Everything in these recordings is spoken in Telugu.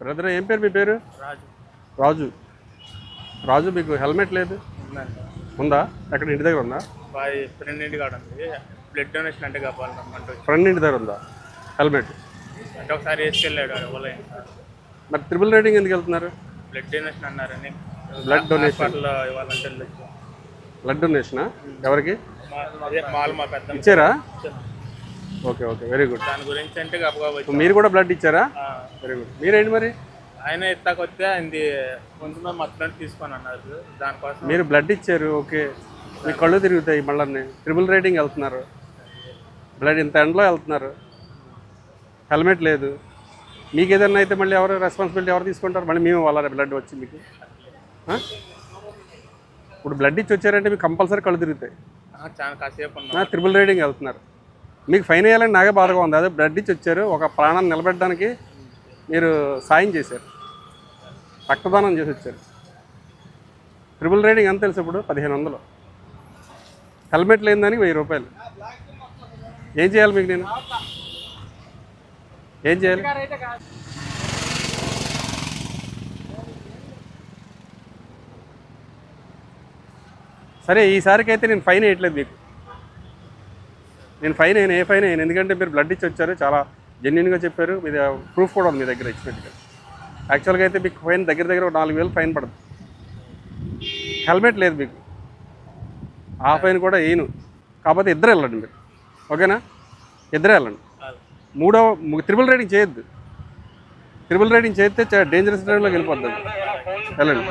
బ్రదర్ ఏం పేరు మీ పేరు? రాజు. రాజు. రాజు మీకు హెల్మెట్ లేదు? ఉందా? ఎక్కడ ఇంటి దగ్గర ఉందా? ఫ్రెండ్ ఇంటి కాడ ఉంది. బ్లడ్ డొనేషన్ అంటే కావాలన్నమాట ఫ్రెండ్ ఇంటి దగ్గర ఉందా? హెల్మెట్. అంటే ఒకసారి వేసుకెళ్ళాడు మరి ట్రిపుల్ రైడింగ్ ఎందుకు వెళ్తున్నారు? బ్లడ్ డొనేషన్ అన్నారని. Blood donation. ఇవ్వాలంటే. బ్లడ్ డొనేషనా? ఎవరికి? ఇచ్చారా. Okay okay. వెరీ గుడ్ దాని గురించి అంటే గబగబా మీరు కూడా బ్లడ్ ఇచ్చారా? వెరీ గుడ్ మీరేంటి మరి? ఆయన ఎత్తాకొస్తే ఆయనది ముందు మేము మొత్తం తీసుకొని అన్నారు. దానికోసం మీరు బ్లడ్ ఇచ్చారు ఓకే. మీ కళ్ళు తిరుగుతాయి మళ్ళీ ట్రిపుల్ రైడింగ్ వెళ్తున్నారు. బ్లడ్ ఇంత ఎండలో వెళ్తున్నారు. హెల్మెట్ లేదు. మీకు ఏదైనా అయితే మళ్ళీ ఎవరు రెస్పాన్సిబిలిటీ ఎవరు తీసుకుంటారు? మళ్ళీ మేము వాళ్ళ బ్లడ్ వచ్చి మీకు? ఇప్పుడు బ్లడ్ ఇచ్చి వచ్చారంటే మీకు కంపల్సరీ కళ్ళు తిరుగుతాయి. ట్రిపుల్ రైడింగ్ వెళ్తున్నారు. మీకు ఫైన్ వేయాలని నాకే బాధగా ఉంది. అదే బ్లడ్ ఇచ్చి వచ్చారు. ఒక ప్రాణాన్ని నిలబెట్టడానికి మీరు సాయం చేశారు. రక్తదానం చేసి వచ్చారు. ట్రిపుల్ రైడింగ్ ఎంత తెలుసు ఇప్పుడు? పదిహేను వందలు. హెల్మెట్ లేని దానికి వెయ్యి రూపాయలు. ఏం చేయాలి మీకు నేను? ఏం చేయాలి? సరే ఈసారికి అయితే నేను ఫైన్ వేయట్లేదు మీకు. నేను ఫైన్ అయినా ఏ ఫైన్ అయినా ఎందుకంటే మీరు బ్లడ్ ఇచ్చి వచ్చారు చాలా జెన్యున్గా చెప్పారు. మీ ప్రూఫ్ కూడా ఉంది మీ దగ్గర ఇచ్చినట్టుగా. యాక్చువల్గా అయితే మీకు ఫైన్ దగ్గర దగ్గర ఒక నాలుగు వేలు ఫైన్ పడుతుంది హెల్మెట్ లేదు మీకు. ఆ ఫైన్ కూడా వేయను కాకపోతే ఇద్దరు వెళ్ళండి మీరు. ఓకేనా? ఇద్దరే వెళ్ళండి. మూడో త్రిబుల్ రైడింగ్ చేయొద్దు. త్రిబుల్ రైడింగ్ చేస్తే డేంజరస్ డ్రైవ్లోకి వెళ్ళిపోద్ది. వెళ్ళండి.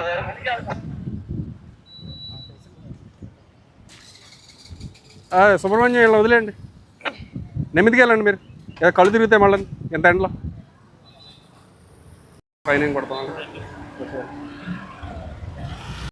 సుబ్రహ్మణ్యం ఇలా వదిలేయండి. నెమ్మదిగా వెళ్ళండి మీరు. ఏదో కళ్ళు తిరిగితే మళ్ళీ ఎంత ఎండలో? ఫైన్ ఏం కొడతాం?